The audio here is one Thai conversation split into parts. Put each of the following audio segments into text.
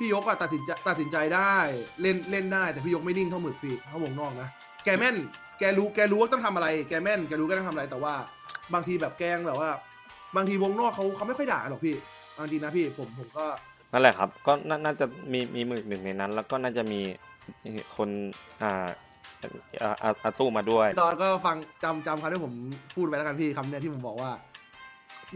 พี่ยกอะตัดสินใจตัดสินใจได้เล่นเล่นได้แต่พี่ยกไม่นิ่งเท่าหมึกพี่เท่าวงนอกนะแกแม่นแกรู้แกรู้ว่าต้องทำอะไร แกแม่นแกรู้ก็ต้องทำอะไรแต่ว่า บางทีแบบแกล้งแบบว่า บางทีวงนอกเขาเขาไม่ค่อยด่าหรอกพี่บางทีนะพี่ผมผมก็ นั่นแหละครับ ก็น่าน่าจะมีมีหมึกหนึ่งในนั้น แล้วก็น่าจะมีคนอ่าอ่าอาอาตู้มาด้วยตอนก็ฟังจำจำคำที่ผมพูดไปแล้วกันพี่คำเนี้ยที่ผมบอกว่า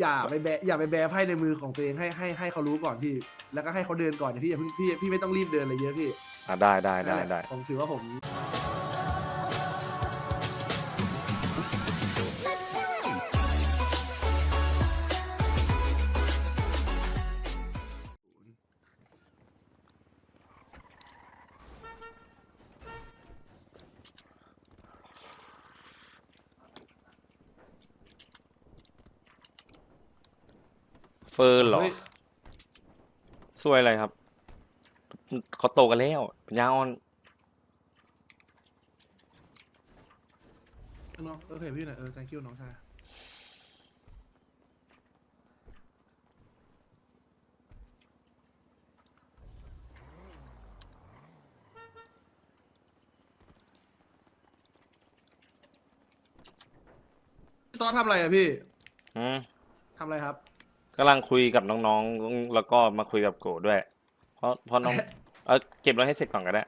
อย่าไปแบะอย่าไปแบะไพ่ในมือของตัวเองให้ให้ให้เขารู้ก่อนพี่ แล้วก็ให้เขาเดินก่อนอย่าพี่อย่าเพิ่งพี่พี่ไม่ต้องรีบเดินเลยเยอะพี่อ่าได้ได้ได้นั่นแหละได้ ผมถือว่าผม เฟิร์นเหรอเฮ้ย สวยอะไรครับเขาโตกันแล้วปัญญาอ่อนเนาะโอเคพี่หน่อยเออ thank you น้องชายพี่ต๊อดทำอะไรอะพี่อืมทำอะไรครับ กำลังคุยกับน้องๆ แล้วก็มาคุยกับโกด้วย เพราะเพราะน้อง เออเก็บไว้ให้เสร็จก่อนก็ได้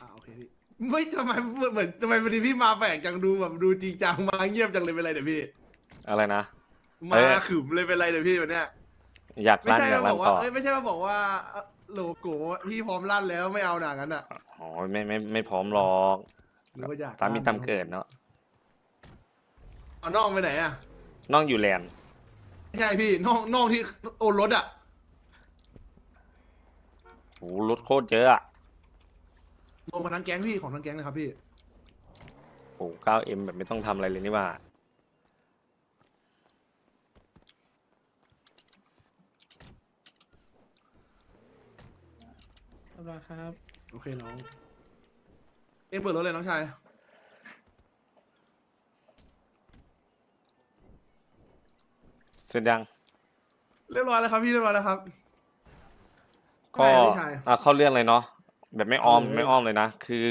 อ่าโอเคพี่ไม่ทำไมเหมือนทำไมวันนี้พี่มาแปลกจังดูแบบดูจริงจังมาเงียบจังเลยเป็นไรเดี๋ยวพี่อะไรนะ มาเอ้ย ขึมเลยเป็นไรเดี๋ยวพี่วันเนี้ยอยากไม่ลั่นใช่อยากมาบลั่อนกว่าต่อเอ้ยไม่ใช่มาบอกว่าโลโก้พี่พร้อมลั่นแล้วไม่เอาหนังนั้นอะอ๋อไม่ไม่ไม่พร้อมหรอกหรือว่าอยากตามมีลั่นตามเกิดเนาะเอาน้องไปไหนอะน้องอยู่แลนด์ ไม่ใช่พี่น้องน้องที่โอนรถอะ โหรถโคตรเยอะอะรวมกันทั้งแก๊งพี่ของทั้งแก๊งเลยครับพี่ โหเก้าเอ็มแบบไม่ต้องทำอะไรเลยนี่หว่าเรียบร้อยครับ โอเคน้อง เอ็งเปิดรถเลยน้องชาย เสร็จยัง เรียบร้อยแล้วครับพี่เรียบร้อยแล้วครับ ก็ไม่พี่ชายอะเข้าเรื่องเลยเนาะแบบไม่อ้อมเอาเลย ไม่อ้อมเลยนะ คือ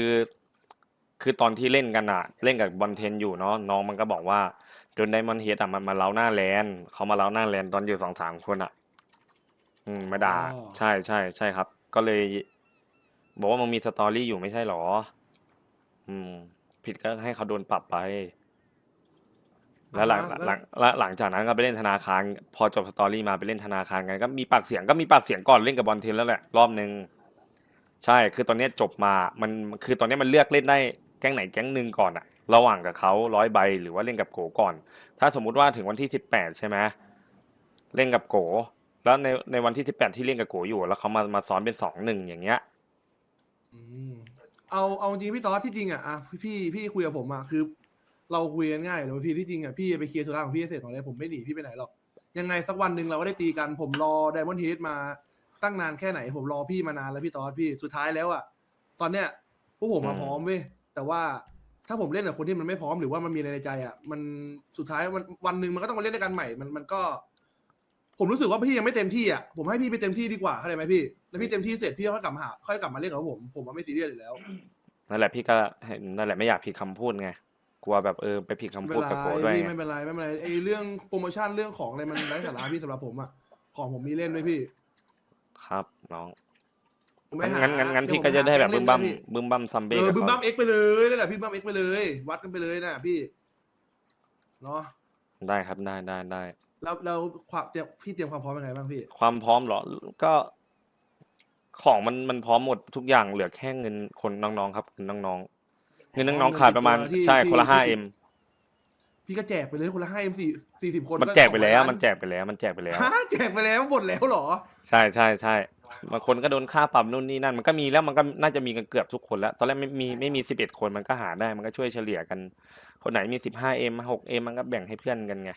คือตอนที่เล่นกันอะเล่นกับบอลเทนอยู่เนาะน้องมันก็บอกว่าโดนไดมอนเฮดอะมันมาเล้าหน้าแลนเขามาเล้าหน้าแลนตอนอยู่สองสามคนอะอืมมาด่าใช่ใช่ใช่ครับ ก็เลย บอกว่ามึงมีสตอรี่อยู่ไม่ใช่หรอ อืม ผิดก็ให้เขาโดนปรับไป แล้วหลังหลังแล้วหลังจากนั้นก็ไปเล่นธนาคาร พอจบสตอรี่มาไปเล่นธนาคารกันก็มีปากเสียงก็มีปากเสียงก่อนเล่นกับบอลเทนแล้วแหละรอบนึงใช่คือตอนเนี้ยจบมามันคือตอนเนี้ยมันเลือกเล่นได้แก๊งไหนแก๊งหนึ่งก่อนอะระหว่างกับเขาร้อยใบหรือว่าเล่นกับโกก่อน ถ้าสมมุติว่าถึงวันที่สิบแปดใช่ไหมเล่นกับโก แล้วในในวันที่สิบแปดที่เล่นกับโกอยู่แล้วเขามามาซ้อนเป็นสองหนึ่งอย่างเงี้ยอืมเอาเอาจริงพี่ต๊อดที่จริงอะอะพี่พี่คุยกับผมอะคือ เราคุยกันง่ายเลยว่าพี่ที่จริงอะพี่ไปเคลียร์ธุระของพี่ให้เสร็จตอนนี้ผมไม่หนีพี่ไปไหนหรอกยังไงสักวันหนึ่งเราก็ได้ตีกันผมรอไดมอนด์เฮดมาตั้งนานแค่ไหน ผมรอพี่มานานแล้วพี่ต๊อดพี่สุดท้ายแล้วอะตอนเนี้ยพวกผมมาอืมพร้อมเว้ยแต่ว่าถ้าผมเล่นกับคนที่มันไม่พร้อมหรือว่ามันมีอะไรในใจอะมันสุดท้ายวันวันหนึ่งมันก็ต้องมาเล่นด้วยกันใหม่มันมันก็ ผมรู้สึกว่าพี่ยังไม่เต็มที่อะผมให้พี่ไปเต็มที่ดีกว่าเข้าใจไหมพี่แล้วพี่เต็มที่เสร็จพี่ค่อยกลับมาหาค่อยกลับมาเล่นกับผมผมว่าไม่ซีเรียสอยู่แล้วนั่นแหละพี่ก็เห็นนั่นแหละไม่อยากผิดคำพูดไง กลัวแบบเออไปผิดคำไม่พูดเป็นกับโกไรด้วยพี่ไงไม่เป็นไรไม่เป็นไรไอ้เรื่องโปรโมชั่นเรื่องของอะไรมันไร้สาระพี่สำหรับผมอะของผมมีเล่นด้วยพี่ครับน้องผมไม่หางั้นงั้นงั้นเดี๋พี่ยวก็จะได้แบบผบึ้หามบัมเล่นด้วยพี่บึ้มบัมซัมเบ้เออกับบึ้มเขาบัมเอ็กไปเลยนั่นแหละพี่บึ้มบัมเอ็กไปเลย วัดกันไปเลยนะพี่เนาะได้ครับได้ได้ได้ แล้วแล้วความเตรียมพี่เตรียมความพร้อมยังไงบ้างพี่ความพร้อมเหรอ ก็ ของมันมันพร้อมหมดทุกอย่างเหลือแค่เงินคนน้องๆครับเงินน้องๆ เงินน้องๆขาดประมาณที่ใช่ที่คนละห้าที่เอ็มพี่ก็แจกไปเลยคนละห้าเอ็มสี่สี่สิบคนมันแจกไปแล้ว200มันแจกไปแล้ว มันแจกไปแล้วฮะแจกไปแล้วหมดแล้วเหรอ ใช่ใช่ใช่บางคนก็โดนค่าปรับนู่นนี่นั่นมันก็มีแล้วมันก็น่าจะมีกันเกือบทุกคนแล้ว ตอนแรกไม่มีไม่มีสิบเอ็ดคนมันก็หาได้มันก็ช่วยเฉลี่ยกัน คนไหนมีสิบห้าเอ็มหกเอ็มมันก็แบ่งให้เพื่อนกันไง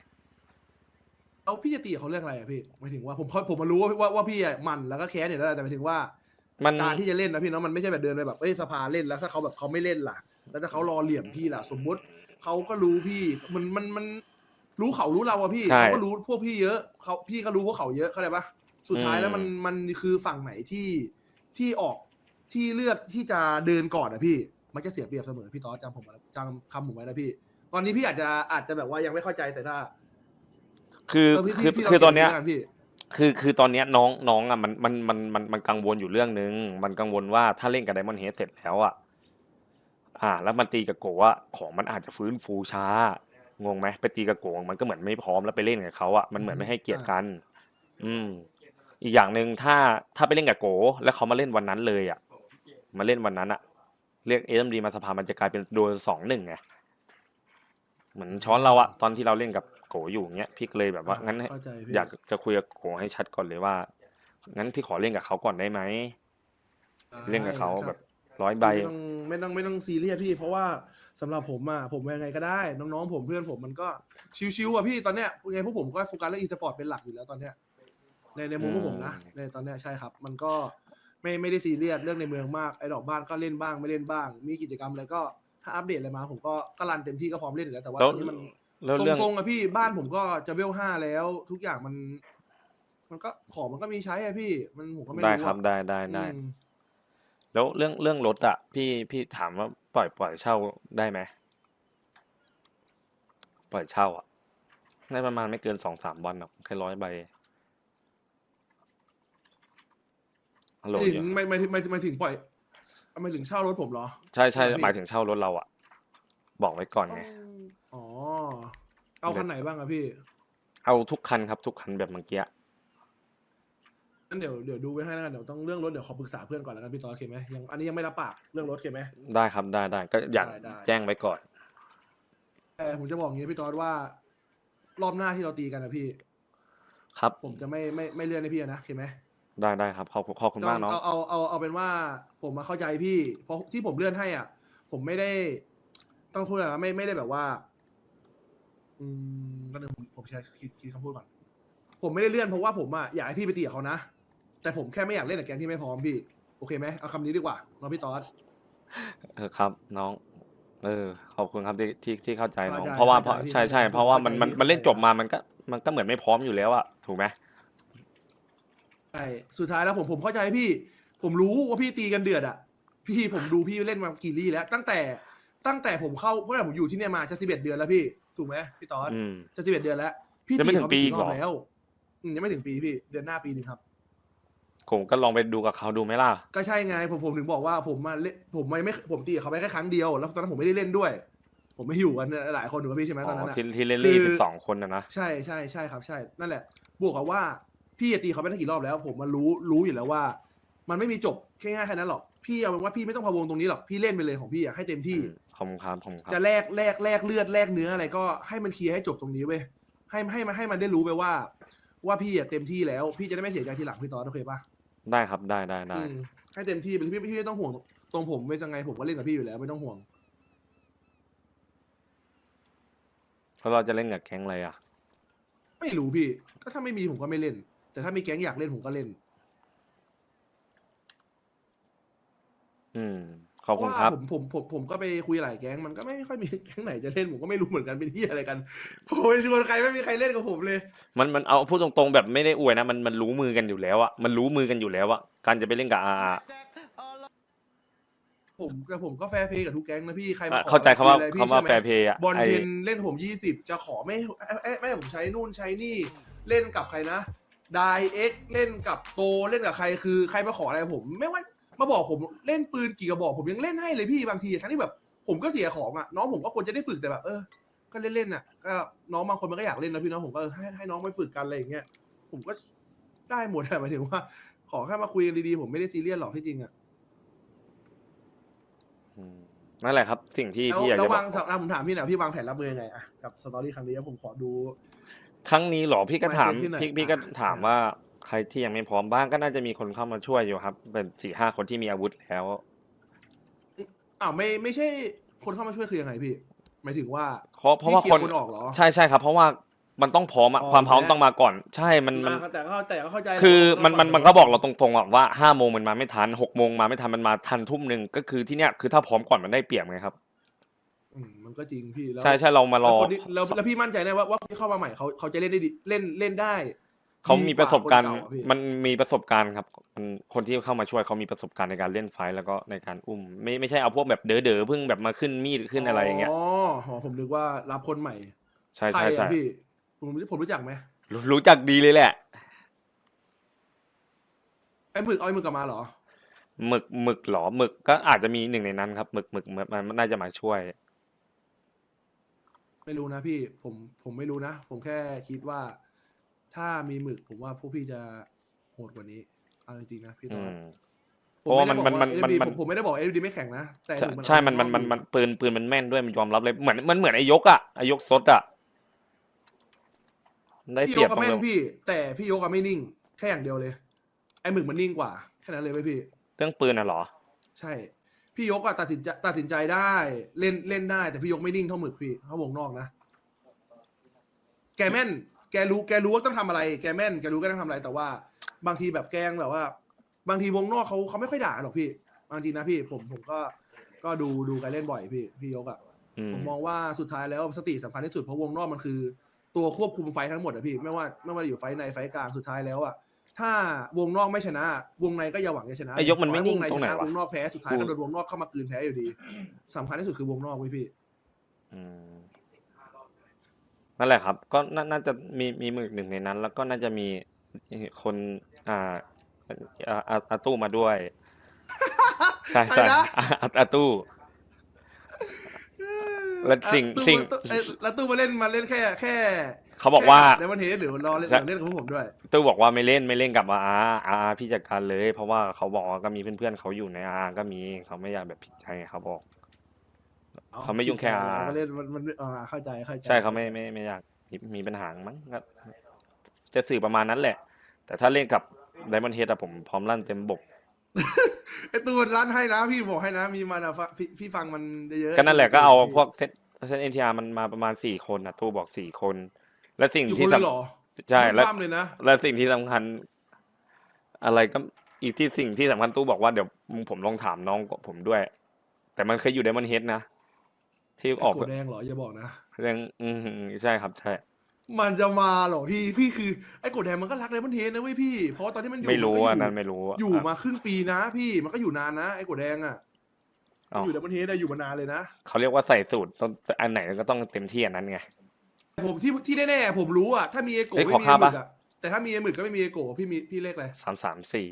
เอาพี่จะตีกับเขาเรื่องอะไรอะพี่หมายถึงว่าผมผมมารู้ว่าว่าว่าพี่อะหมันแล้วก็แค้นเนี่ยแล้วแต่หมายถึงว่ามันการที่จะเล่นนะพี่เนาะมันไม่ใช่แบบเดินไปแบบเอ้ยสภาเล่นแล้วถ้าเขาแบบเขาไม่เล่นล่ะ แล้วถ้าเขารอเหลี่ยมพี่ล่ะ สมมุติเขาก็รู้พี่มันมันมันรู้เขารู้เราอะพี่ใช่เขาก็รู้พวกพี่เยอะเขาพี่ก็รู้พวกเขาเยอะเข้าใจปะสุดท้ายแล้วอืมมันมันคือฝั่งไหนที่ที่ออกที่เลือกที่จะเดินก่อนอะพี่ มันจะเสียเปรียบเสมอพี่ต๊อดจำผมไว้จำคำผมไว้นะพี่ ตอนนี้พี่อาจจะอาจจะแบบว่ายังไม่เข้าใจแต่ถ้าคือเออพี่คือพี่คือลงตอนเนี้ยขีดูแล้วกัพี่ คือคือตอนเนี้ยน้องน้องอะมันมันมันมันมันกังวลอยู่เรื่องนึง มันกังวลว่าถ้าเล่นกับไดมอนด์เฮดเสร็จแล้วอะ อ่า แล้วมันตีกับโกะอะของมันอาจจะฟื้นฟูช้างงไหมไปตีกับโกะมันก็เหมือนไม่พร้อมแล้วไปเล่นกับเขาอะมันเหมือนไม่ให้เกียรติกัน อืม อีกอย่างหนึ่งถ้าถ้าไปเล่นกับโกะแล้วเขามาเล่นวันนั้นเลยอะมาเล่นวันนั้นอะ เรียกเอ็มดีมาสภามันจะกลายเป็นโดนสองหนึ่งไงเหมือนช้อนเราอะตอนที่เราเล่นกับโกอยู่เงี้ยพี่ก็เลยแบบว่างั้นให้เข้าใจพี่อยากจะคุยกับโกให้ชัดก่อนเลยว่างั้นพี่ขอเล่นกับเขาก่อนได้ไหม เล่นกับเขาแบบ ร้อยใบ ไม่ต้องไม่ต้องไม่ต้องซีเรียสพี่ เพราะว่าสำหรับผมอะผมยังไงก็ได้ น้องๆ ผมเพื่อนผมมันก็ชิวๆอะพี่ตอนเนี้ยยังไงพวกผมก็โฟกัสเรื่องอีสปอร์ตเป็นหลักอยู่แล้วตอนเนี้ยในในมุมพวกผมนะอืมในตอนเนี้ยใช่ครับ มันก็ไม่ไม่ได้ซีเรียสเรื่องในเมืองมากไอ้ดอกบ้านก็เล่นบ้างไม่เล่นบ้าง มีกิจกรรมอะไรก็ถ้าอัปเดตอะไรมา ผมก็ก็รันเต็มที่ก็พร้อมเล่นอยู่แล้วแต่ว่าแล้ว ตอนนี้มันแล้วเรื่อง ทรงๆอะพี่บ้านผมก็จะเวลห้าแล้ว ทุกอย่างมัน มันก็ของมันก็มีใช้อะพี่ มันผมก็ไม่ได้รู้ครับอะได้ได้ได้ อืม แล้วเรื่องเรื่องรถอะพี่พี่ถามว่าปล่อยปล่อยเช่าได้ไหมปล่อยเช่าอะได้ประมาณไม่เกินสองสามวันหรอกแค่ร้อยใบฮัลโหลถึงอยู่ไม่ไม่ถึงไม่ไม่ถึงปล่อยไม่ถึงเช่ารถผมเหรอ ใช่ใช่ครับพี่หมายถึงเช่ารถเราอะบอกไว้ก่อนไง อ๋อ เอาคันไหนบ้างอะพี่ เอาทุกคันครับทุกคันแบบเมื่อกี้ งั้นเดี๋ยวเดี๋ยวดูไว้ให้แล้วกันเดี๋ยวต้องเรื่องรถเดี๋ยวขอปรึกษาเพื่อนก่อนแล้วกันพี่ตอนโอเคไหมยังอันนี้ยังไม่รับปากเรื่องรถโอเคไหม ได้ครับได้ได้ก็อยากได้ได้ แจ้งไว้ก่อน แต่ผมจะบอกอย่างนี้พี่ตอนว่ารอบหน้าที่เราตีกันนะพี่ ครับผมจะไม่ไม่ไม่เลื่อนให้พี่อะนะโอเคไหมได้ได้ครับขอบขอบคุณมากต้เนาะเอาเอาเอาเอาเป็นว่าผมมาเข้าใจพี่ เพราะที่ผมเลื่อนให้อะ ผมไม่ได้ ต้องพูดอะไรนะไม่ไม่ได้แบบว่า อืมก็นึงผมผมใช้คิดคิดคำพูดก่อนผมไม่ได้เลื่อนเพราะว่าผมอะอยากให้พี่ไปตีกับเขานะ แต่ผมแค่ไม่อยากเล่นกับแก๊งที่ไม่พร้อมพี่ โอเคไหมเอาคำนี้ดีกว่าน้องพี่ตอส เออครับ น้อง เออขอบคุณครับที่ที่ที่เข้าใจน้องเข้าใจเพราะว่าเพเข้าราะใจใช่ใช่พี่เพราะว่ามันเข้าใจ มันพี่มันเล่นเข้าใจจบมามันก็มันก็เหมือนไม่พร้อมอยู่แล้วอะถูกไหมใช่สุดท้ายแล้วผมผมเข้าใจพี่ ผมรู้ว่าพี่ตีกันเดือดอะ พี่ผมดูพี่เล่นมากี่ลี่แล้วตั้งแต่ตั้งแต่ผมเข้าเพราะว่าผมอยู่ที่เนี่ยมาจะสิบเอ็ดเดือนแล้วพี่ถูกไหมพี่ตอสอืม จะสิบเอ็ดเดือนแล้วพี่ยังไม่ตีถึงเขาปีไปอีกี่กรอบเหรอแล้วอืมยังไม่ถึงปีพี่เดือนหน้าปีหนึ่งครับ ผมก็ลองไปดูกับเขาดูไหมล่ะ ก็ใช่ไงผมผมถึงบอกว่าผมมาเล่นผมไม่ไม่ผมตีกับเขาไปแค่ครั้งเดียวแล้วตอนนั้นผมไม่ได้เล่นด้วย ผมไม่อยู่กันหลายคนถูกไหมพี่ใช่ไหมอ๋ตอนนั้อนอะ ที่ที่เล่นลี่คือ สิบสองคนนะนะ ใช่ใช่ใช่ครับใช่ นั่นแหละ บวกกับว่าพี่ตีเขาไปตั้งกี่รอบแล้ว ผมมารู้รู้อยู่แล้วว่า มันไม่มีจบแค่ง่ายแค่นั้นหรอกพี่เอาเป็นว่าพี่ไม่ต้องพะวงตรงนี้หรอกพี่เล่นไปเลยของพี่อะให้เต็มที่อืมขอบคุณครับขอบคุณคจะรับแลกแลกแลกเลือดแลกเนื้ออะไรก็ให้มันเคลียร์ให้จบตรงนี้เว้ยให้ให้มันให้มันได้รู้ไปว่า ว่าพี่อะเต็มที่แล้ว พี่จะได้ไม่เสียใจทีหลังพี่ตอนโอเคปะ ได้ครับได้ได้ได้อืมให้เต็มที่ไปเลยพี่พี่ไม่ต้องห่วงตรงผมไม่ยังไงผมก็เล่นกับพี่อยู่แล้วไม่ต้องห่วงเพราะเราจะเล่นกับแก๊งอะไรอะ ไม่รู้พี่ ก็ถ้าไม่มีผมก็ไม่เล่น แต่ถ้ามีแก๊งอยากเล่นผมก็เล่น อืม ขอบเพคุณราะครับว่าผมผมผมผมก็ไปคุยหลายแก๊งมันก็ไม่ค่อยมีแก๊งไหนจะเล่นผมก็ไม่รู้เหมือนกันเป็นที่อะไรกันผมไปชวนใครไม่มีใครเล่นกับผมเลย มันมันเอาพูดตรงๆแบบไม่ได้อวยนะมันมันรู้มือกันอยู่แล้วอะมันรู้มือกันอยู่แล้วอะการจะไปเล่นกับอาผมแต่ผมก็แฟร์เพย์กับทุกแก๊งนะพี่ใครมาขอเข้าใจคำว่าคุยอะไรพี่คำว่าใช่ไหมแฟร์เพย์อะบอลไอเทนเล่นกับผมยี่สิบจะขอไม่ให้ให้ไม่ให้ผมใช้นู่นใช้นี่เล่นกับใครนะไดเอ็กเล่นกับโตเล่นกับใครคือใครมาขออะไรผม ไม่ว่า มาบอกผมเล่นปืนกี่กระบอกผมยังเล่นให้เลยพี่บางทีทั้งที่แบบ ผมก็เสียของอะน้องผมก็ควรจะได้ฝึกแต่แบบ เออ ก็เล่นเล่นๆน่ะ ก็น้องบางคนมันก็อยากเล่นนะพี่น้องผมก็เออให้ให้น้องไปฝึกกันอะไรอย่างเงี้ยผมก็ได้หมดอะหมายถึงว่า ขอแค่มาคุยกันดีๆผมไม่ได้ซีเรียสหรอกที่จริงอะอืมนั่นแหละครับ สิ่งที่แล้วพี่อยากแล้วจะบอวากงถามผมถามพี่หน่อยพี่วางแผนรับมือยังไงอะกับสตอรี่ครั้งนี้ผมขอดู ครั้งนี้เหรอพี่ก็ถามไม่ใช่ที่ไหนพี่พี่ก็อะ ถามว่า ใครที่ยังไม่พร้อมบ้างก็น่าจะมีคนเข้ามาช่วยอยู่ครับ เป็นสี่ห้าคนที่มีอาวุธแล้ว อ้าวไม่ไม่ใช่คนเข้ามาช่วยคือยังไงพี่หมายถึงว่าเพราะเพราะว่าพี่คเลียนคนออกเหรอใช่ใช่ครับ เพราะว่ามันต้องพร้อมอะอ๋อความพร้อมและต้องมาก่อน ใช่มันมันอ่าแต่ก็เข้าแต่ก็เข้าใจคือแล้วมันมันว่ามันก็บอกเราตรงๆอะว่าห้าโมงมันมาไม่ทันหกโมงมาไม่ทันมันมาทันทุ่มหนึ่งก็คือที่เนี้ยคือถ้าพร้อมก่อนมันได้เปรียบไงครับอืมมันก็จริงพี่แล้วใช่ใช่เรามารแล้วอคนที่แล้วแล้วพี่มั่นใจแน่ว่าว่าคนที่เข้ามาใหม่เขาเขาจะเล่นได้ดีเล่นเล่นได้ เขามีประสบการณ์ ดีกว่าคนเก่าอะพี่มันมีประสบการณ์ครับมันคนที่เข้ามาช่วยเขามีประสบการณ์ในการเล่นไฟท์แล้วก็ในการอุ้ม ไม่ไม่ใช่เอาพวกแบบเด๋อเด๋อๆเพิ่งแบบมาขึ้นมีดขึ้นอะไรอย่างเงี้ยอ๋ออ๋อผมนึกว่ารับคนใหม่ใช่ใครใช่อะใช่พี่ผมผมรู้จักไหมรู้รู้จักดีเลยแหละไอ้หมึกเอาไอ้หมึกกลับมาเหรอ หมึกหมึกเหรอหมึกก็อาจจะมีหนึ่งในนั้นครับหมึกหมึกมันมันน่าจะมาช่วย ไม่รู้นะพี่ผมผมไม่รู้นะ ผมแค่คิดว่า ถ้ามีหมึกผมว่าพวกพี่จะโหดกว่านี้เอาจริงๆนะพี่ตอือนมผมไม่ได้เพบราะอกว่ามันว่ามันเอ็มัน ผมไม่ได้บอกเอ็ดีไม่แข็งนะแต่ใช่หกใช่มันเอามันมันอยู่มันปืนปืนมันแม่นด้วยมันยอมรับเลยเหมือนมันเหมือนไอ้ยกอะไอ้ยกซดอะได้พี่เปรียยบกกับตรงแม่เรื่นองพี่ แต่พี่ยกกับไม่นิ่ง แค่อย่างเดียวเลย ไอ้หมึกมันนิ่งกว่าแค่นั้นเลยไหมพี่ เรื่องปืนอะเหรอ ใช่ พี่ยกอะตัดสินใจตัดสินใจได้ เล่นเล่นได้ แต่พี่ยกไม่นิ่งเท่าหมึกพี่เขาวงนอกนะ แกแม่น แกรู้แกรู้ว่าต้องทำอะไร แกแม่นแกรู้ก็ต้องทำอะไรแต่ว่า บางทีแบบแกล้งแบบว่า บางทีวงนอกเขาเขาไม่ค่อยด่าหรอกพี่บางทีนะพี่ผมผมก็ก็ดูดูการเล่นบ่อยพี่พี่ยกอะ อืมผมมองว่าสุดท้ายแล้วสติสำคัญที่สุดเพราะวงนอกมันคือ ตัวควบคุมไฟท์ทั้งหมดอะพี่ไม่ว่าไม่ว่าอยู่ไฟท์ในไฟท์กลางสุดท้ายแล้วอะถ้าวงนอกไม่ชนะ วงในก็อย่าหวังจะชนะไอ้ยกมันไม่นิ่งขอให้ตรงไหนววะ วงนอกแพ้สุดท้ายก็โดนวงนอกเข้ามากืนแพ้อยู่ดีสำคัญที่สุดคือวงนอกไว้ยพี่ อืม นั่นแหละครับ ก็น่าน่าจะมีมีหมึกหนึ่งในนั้น แล้วก็น่าจะมีคนอ่าอ่าอาอาตู้มาด้วย ใช่ใช่ใครนะ อาอาอาตู้ แล้วสิ่ง อะตู้สิ่งตู้เอ้ยแล้วตู้มาเล่นมาเล่นแค่แค่เขาบอกว่าในวันเทสหรือรอเล่นใช่ เล่นกับพวกผมด้วย ตู้บอกว่าไม่เล่นไม่เล่นกับอาอาอาพี่จัดการเลย เพราะว่าเขาบอกว่าก็มีเพื่อนๆเขาอยู่ในอาก็มีเขาไม่อยากแบบผิดใจเขาบอก เขาไม่ยุ่งแค่ เราอาก็เล่นมันมันอ่าเข้าใจเข้าใจใช่เขาไม่ไม่ไม่อยากมีมีปัญหามั้งก็จะสื่อประมาณนั้นแหละ แต่ถ้าเล่นกับไดมอนเฮดอะผมพร้อมลั่นเต็มบก ไอตู้มันร้านให้นะพี่บอกให้นะมีมันอะฟังพี่พี่ฟังมันเยอะๆก็นั่นแหละก็เอาพี่พวกเซตเซตเอ็นทีอาร์มันมาประมาณสี่คนอะตู้บอกสี่คน และสิ่งอยู่คที่นสเลยเหรอำใช่และไม่ว่ำเลยนะและสิ่งที่สำคัญ อะไรก็อีกที่สิ่งที่สำคัญตู้บอกว่าเดี๋ยวผมลองถามน้องผมด้วย แต่มันเคยอยู่ไดมอนเฮดนะ ที่ออกไกดแดงเหรออย่าบอกนะเรื่องอืมใช่ครับใช่ มันจะมาเหรอพี่พี่คือไอ้กดแดงมันก็รักไดมอนเทนนะเว้ยพี่ เพราะว่าตอนที่มันอยู่ไม่รู้ก็อันยู่นั้นไม่รู้ะอยู่มาครึ่งปีนะ พี่มันก็อยู่นานนะไอ้กดแดงอะเอ้าอยู่ไดมอนเทนได้อยู่มานานเลยนะเขาเรียกว่าใส่สูตรต้องอันไหนก็ต้องเต็มที่อันนั้นไง ผมที่ที่แน่ๆผมรู้อะถ้ามีไอ้โกะเฮ้ยไม่ขอมีข้าวไอ้หมึปะ กอะแต่ถ้ามีไอ้หมึกก็ไม่มีไอ้โกะพี่มีพี่เลขอะไรสามสามสี่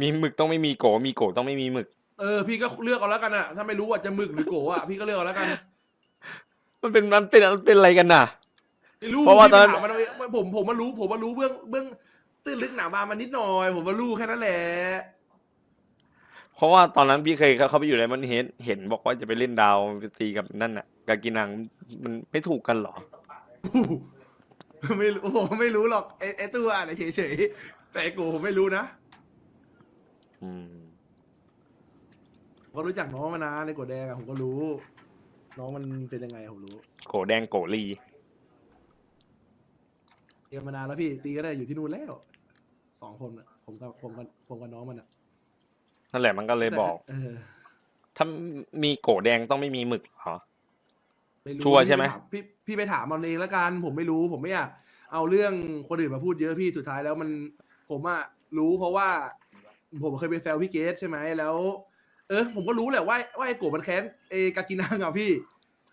มีหมึกต้องไม่มีโก มีโกต้องไม่มีหมึก เออพี่ก็เลือกเอาแล้วกันอะ ถ้าไม่รู้ว่าจะหมึกหรือโกะอะพี่ก็เลือกเอาแล้วกันมันเป็นมันเป็นมันเป็นอะไรกันน่ะ ไม่รู้เพราะว่าพี่ตอนนั้นไปถามมันเอาเองผมผมมารู้ ผมมารู้เบื้องเบื้องตื้นลึกหนาบางมันนิดหน่อย ผมมารู้แค่นั้นแหละ เพราะว่าตอนนั้นพี่เคยเข้าไปอยู่ในมันเห็นเห็นบอกว่าจะไปเล่นดาวไปตีกับนั่นน่ะกากินังมันไม่ถูกกันเหรอ ไม่รู้ผมไม่รู้หรอกไอ้ไอ้ตัวอะเฉยเฉยๆแต่ไอ้โกผมไม่รู้นะ อืมผม ก็รู้จักน้องมานานในกดแดงอะผมก็รู้ น้องมันเป็นยังไงผมรู้โกแดงโกลี เรียนมานานแล้วพี่ตีก็ได้อยู่ที่นู่นแล้วสองคนอะผมกับผมกับผมกับน้องมันอะนั่นแหละมันก็เลยบอก เออถ้ามีโกแดงต้องไม่มีหมึกเหรอ ไม่รู้ชัวร์ใช่ไหม พี่พี่ไปถามมันเองแล้วกันผมไม่รู้ ผมไม่อยากเอาเรื่องคนอื่นมาพูดเยอะพี่สุดท้ายแล้วมัน ผมอะรู้เพราะว่า ผมเคยไปแซวพี่เกสใช่ไหมแล้ว เออผมก็รู้แหละว่าว่าไอ้โกบมันแค้นเอกากินังอะพี่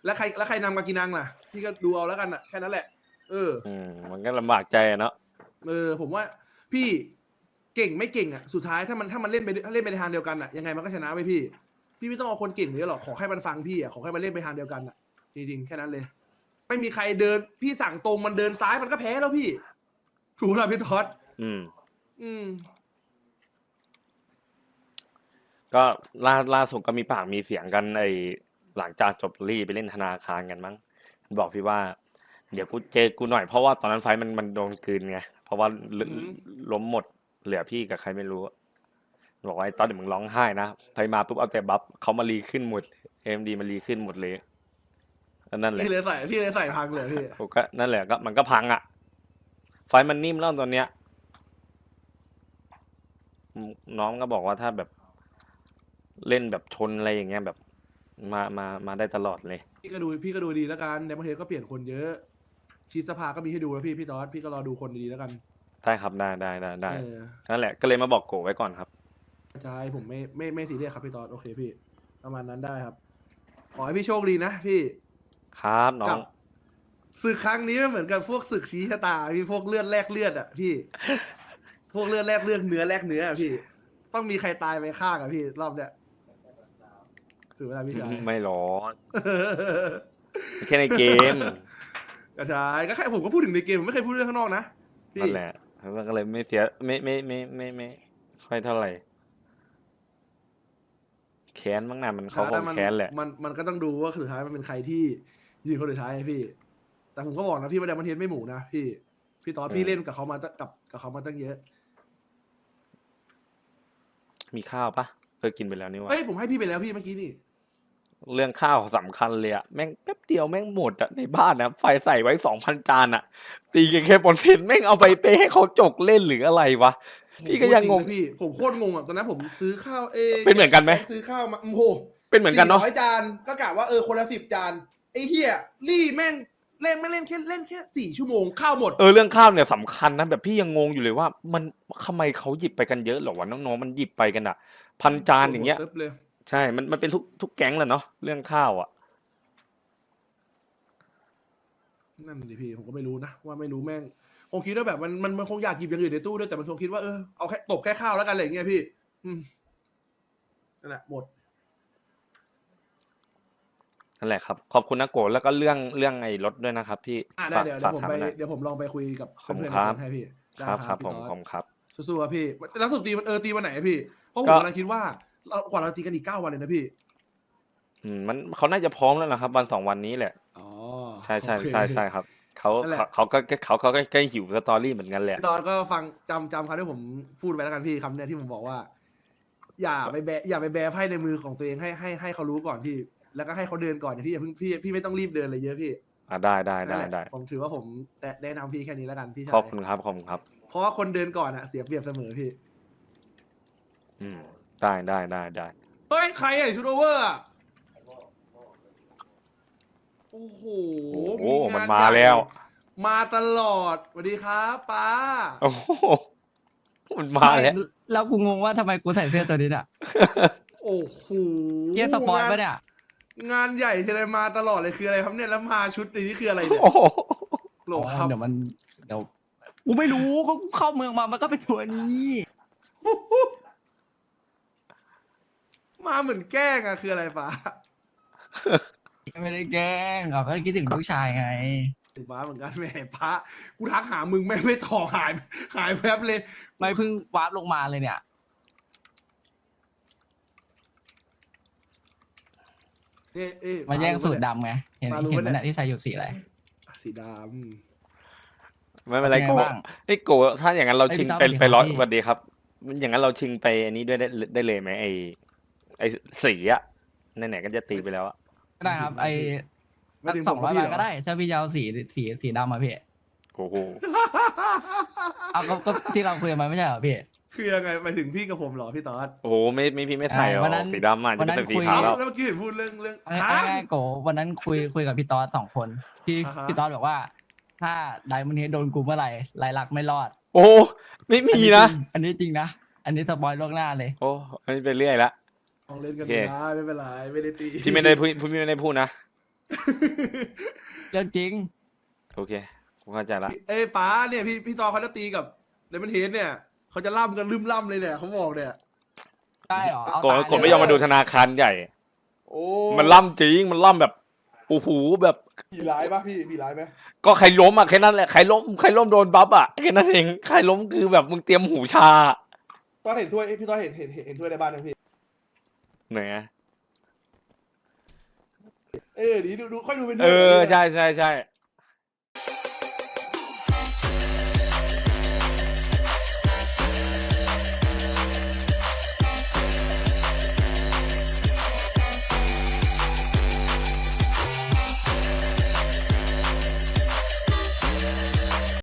แล้วใครแล้วใครนำกากินังล่ะพี่ก็ดูเอาแล้วกันอะแค่นั้นแหละ เออ อืมมันก็ลำบากใจอะเนาะเออผมว่าพี่เก่งไม่เก่งอะสุดท้ายถ้ามันถ้ามันเล่นไปถ้าเล่นไปในทางเดียวกันอะยังไงมันก็ชนะไปพี่ พี่ไม่ต้องเอาคนเก่งเลยหรอกขอให้มันฟังพี่อะขอให้มันเล่นไปทางเดียวกันอะจริงๆแค่นั้นเลย ไม่มีใครเดิน พี่สั่งตรงมันเดินซ้ายมันก็แพ้แล้วพี่ ถูกแล้วพี่ทอดอืม อืม ก็ล่าล่าสุดก็มีปากมีเสียงกันไอหลังจากจบรีไปเล่นธนาคารกันมั้งบอกพี่ว่า เดี๋ยวกูเจอกูหน่อยเพราะว่าตอนนั้นไฟท์มันมันโดนกลืนไงเพราะว่าลอืมล้มหมดเหลือพี่กับใครไม่รู้อะบอกว่าไอ้ตอนเดี๋ยวมึงร้องไห้นะไฟมาปุ๊บเอาแต่บัฟเขามารีขึ้นหมดเอ็มดีมารีขึ้นหมดเลยก็นั่นแหละพี่เลยใส่พี่เลยใส่พังเลยพี่ ผมก็นั่นแหละก็มันก็พังอะ ไฟมันนิ่มแล้วตอนเนี้ยอืมน้องก็บอกว่าถ้าแบบ เล่นแบบชนอะไรอย่างเงี้ยแบบมามามาได้ตลอดเลย พี่ก็ดูพี่ก็ดูดีแล้วกันในประเทศก็เปลี่ยนคนเยอะ ชีสภาก็มีให้ดูแล้วพี่พี่ตอสพี่ก็รอดูคนดีๆแล้วกันได้ครับได้ได้ได้ได้เออนั่นแหละก็เลยมาบอกโกไว้ก่อนครับ ใช่ผมไม่ไม่ไม่ซีเรียสครับพี่ตอสโอเคพี่ ประมาณนั้นได้ครับ ขอให้พี่โชคดีนะพี่ครับน้อกัง บศึกครั้งนี้มันเหมือนกับพวกศึกชี้ชะตาพี่พวกเลือดแลกเลือดอะพี่ พวกเลือดแลกเลือดเนื้อแลกเนื้ออะพี่ ต้องมีใครตายไปฆ่ากับพี่ รอบเนี้ย ถือเวลาพี่ชายไม่หรอกแค่ในเกมกระชายก็แค่ผมก็พูดถึงในเกมผมไม่เคยพูดเรื่องข้างนอกนะพี่นั่นแหละมันก็เลยไม่เสียไม่ไม่ไม่ไม่ไม่ค่อยเท่าไหร่แค้นบ้างนะมันเขาคแต่งมันแค้นแหละมันมันก็ต้องดูว่าสุดท้ายมันเป็นใครที่ยืนคนสุดท้ายให้พี่ แต่ผมก็บอกนะพี่ว่าแดมอนเทนไม่หมูนะพี่พี่ตอนเออพี่เล่นกับเขามาตั้งกับกับเขามาตั้งเยอะ มีข้าวปะ เออกินไปแล้วนี่หวะเอ้ยผมให้พี่ไปแล้วพี่เมื่อกี้นี่เรื่องข้าวสำคัญเลยอะแม่งแป๊บเดียวแม่งหมดอะในบ้านนะไฟใส่ไว้สองพันจานอะตีกันแค่บนเทนแม่งเอาไปเปให้เขาจกเล่นหรืออะไรวะพี่ก็ยังงงผมพูดจรินะพี่ผมโคตรงงอะตอนนั้นผมซื้อข้าวเองเป็นเหมือนกันไหมซื้อข้าวมาโอ้โหเป็นเหมือนกันเนาะสี่ร้อยจานก็กะว่าเออคนละสิบจานไอ้เฮียรี่แม่งเล่นไม่เล่นแค่เล่นแค่สี่ชั่วโมงข้าวหมดเออเรื่องข้าวเนี่ยสำคัญนะแบบพี่ยังงงอยู่เลยว่า มันทำไมเขาหยิบไปกันเยอะเหรอวะน้องๆมันหยิบไปกันอะ พันจานอย่างเงี้ยหมดตึ๊บเลยใช่ มันมันเป็นทุกทุกแก๊งแหละเนาะเรื่องข้าวอะนั่นดิพี่ผมก็ไม่รู้นะ ว่าไม่รู้แม่งคงคิดว่าแบบมันมันมันคงอยากหยิบอย่างอื่นในตู้ด้วยแต่มันคงคิดว่าเออเอาแค่ตบแค่ข้าวแล้วกันอะไรอย่างเงี้ยพี่ อืมนั่นแหละหมดนั่นแหละครับ ขอบคุณนะโกแล้วก็เรื่องเรื่องไอ้รถด้วยนะครับพี่อะได้ฝากเดี๋ยวฝาเดี๋ยวผมกถามไปมาหน่อยเดี๋ยวผมลองไปคุยกับขอบคุเพื่อณนๆครับในแก๊งให้พี่ได้ครับครับพี่ผมตอสผมครับ สู้ๆครับพี่แล้วสุดตีมันเออตีวันไหนอะพี่เพราะผมก็ กำลังคิดว่าเรากว่าเราตีกันอีกเก้าวันเลยนะพี่อืมมันเขาน่าจะพร้อมแล้วนะครับ วันสองวันนี้แหละ อ๋อใช่ใช่โอเค ใช่ใช่ครับเขานั่นแหละ เขาเขาก็เขาเขาก็ใกล้หิวสตอรี่เหมือนกันแหละ พี่ตอนก็ฟังจำจำคำที่ผมพูดไปแล้วกันพี่คำเนี้ยที่ผมบอกว่า อย่าไปแบะอย่าไปแบะไพ่ในมือของตัวเองให้ให้ให้เขารู้ก่อนพี่ แล้วก็ให้เขาเดินก่อนอย่าพี่อย่าเพิ่งพี่พี่ไม่ต้องรีบเดินเลยเยอะพี่อ่าได้ได้ได้นั่นแหละได้ผมถือว่าผมแตะแนะนำพี่แค่นี้แล้วกันพี่ชาขอบยคุณครับขอบคุณครับ เพราะว่าคนเดินก่อนอะเสียเปรียบเสมอพี่ อืมได้ได้ได้ได้เฮ้ย ใครอะชูโรเวอร์อะโอ้โหโอ้โหงมันใหมาญ่แล้ว มาตลอดสวัสดีครับป้าโอ้โหมันมาแล้ว แล้วกูงงว่าทำไมกูใส่เสื้อตัวนี้อะโอ้โหเกียร์สปอร์ตปะเนี่ย งานใหญ่ทีไรมาตลอดเลยคืออะไรครับเนี่ยแล้วมาชุดนี้คืออะไรเนี่ยโอ้โหโหลครับ เดี๋ยวมันเดี๋ยว กูไม่รู้ก็กูเข้าเมืองมามันก็เป็นตัวนี้มาเหมือนแกล้งอะคืออะไรป้าไม่ได้แกล้งเขาก็คิดถึงลูกชายไงถึงป้าเหมือนกันแหม่ป้ากูทักหามึงไม่ไม่ต่อหายหายแวบเลย ไม่เพิ่งวาร์ปลงมาเลยเนี่ย เอ๊ะเอ๊ะมาแย่งสูตรป้ดำไงเห็นมารู้เห็นปะมันเนี่ยน่ะที่ใส่อยู่สีอะไร สีด ไม่เป็นไรเป็นไงโกบ้างไอ้ยโกถ้าอย่างนั้นเราเอ้ยชิงพี่ไปต้อมไปร้อยสวัสดีครับสวัสดีครับ อย่างนั้นเราชิงไปอันนี้ด้วยได้ได้เลยไหมไอ้ไอ้สีอะไหนๆก็จะตีไปแล้วอะก็ได้ครับไอ้ำไม่ถึงสองร้อยผมบากับพี่เหทก็ได้ถ้าพี่จะเอาสีสีสีดำมาพี่โอ้โหเอาก็ก็ที่เราคุยกันมาไม่ใช่เหรอพี่ คือยังไงหมายถึงพี่กับผมเหรอพี่ตอดโอ้โหไม่ไม่พี่ไม่ใส่หรอวันนั้กนสีดำอะวัจะนนั้เป็นนสีคุยขาวแล้แล้ววเมื่อกี้เห็นพูดเรื่องเรื่องเอาฮะเอาง่ายๆโกวันนั้นคุยคุยกับพี่ตอสสองคนพี่อ่าฮะ พี่ตอสบอกว่า ถ้าไดมอนเฮดโดนกูเมื่อไหร่ลายลักษณ์ไม่รอด โอ้ ไม่มีนะ อันนี้จริงนะ อันนี้สปอยล่วงหน้าเลย โอ้อันนี้ไปเรื่อยละ ลองเล่นกันโอเค ได้ไม่เป็นไรไม่ได้ตีพี่ไม่ได้พูดพี่ไม่ได้พูดนะ เรื่องจริง โอเคผมเข้าใจละ เอ้ยป้าเนี่ยพี่พี่ตอเขาจะตีกับเลมอนเฮดเนี่ยเขาจะล่ำกันลืมล่ำเลยเนี่ยเขาบอกเนี่ย ได้เหรอ เอาโกตายกดไม่ยอมมาดูธนาคารใหญ่ โอ้มันล่ำจริง มันล่ำแบบ โอ้โหแบบผีร้ายปะพี่ผีร้ายไหมก็ใครล้มอะแค่นั้นแหละใครล้มใครล้มโดนบัฟอะแค่นั้นเองใครล้มคือแบบมึงเตรียมหูชาตอนเห็นถ้วยเอ้ยพี่ตอนเห็นเห็นเห็นเห็นถ้วยในบ้านยังพี่เหนื่อยอะเออดีดูดูค่อยดูเป็นถ้เอวยอใช่ใช่ใช่